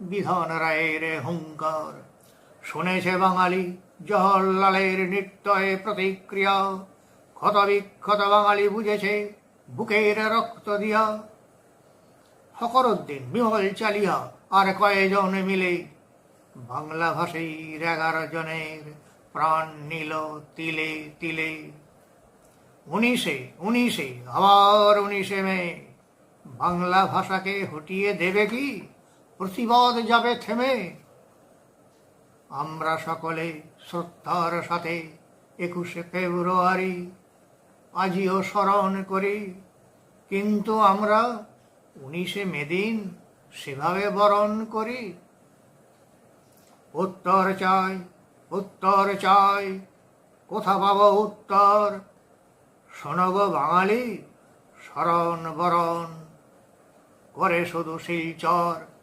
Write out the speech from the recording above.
বিধান রায়ের হুঙ্কার। শুনেছে বাঙালি, জহরলালের নৃত্যয়ে প্রতিক্রিয়া। ক্ষত বিক্ষত বাঙালি বুঝেছে, বুকের রক্ত দিয়া। ফকরুদ্দিন বিমল চালিয়া আর কয়েকজন মিলে বাংলা ভাষীর এগারো জনের প্রাণ নিল তিলে তিলে। উনিশে উনিশে, আবার উনিশে মে, বাংলা ভাষাকে হটিয়ে দেবে কি? প্রতিবাদ যাবে থেমে। আমরা সকলে শ্রদ্ধার সাথে একুশে ফেব্রুয়ারি আজিও স্মরণ করি। কিন্তু আমরা উনিশে মে দিন সেভাবে বরণ করি। উত্তর চাই উত্তর চাই, কোথা পাব উত্তর? শোনব বাঙালি, স্মরণ বরণ, করে শুধু শিলচর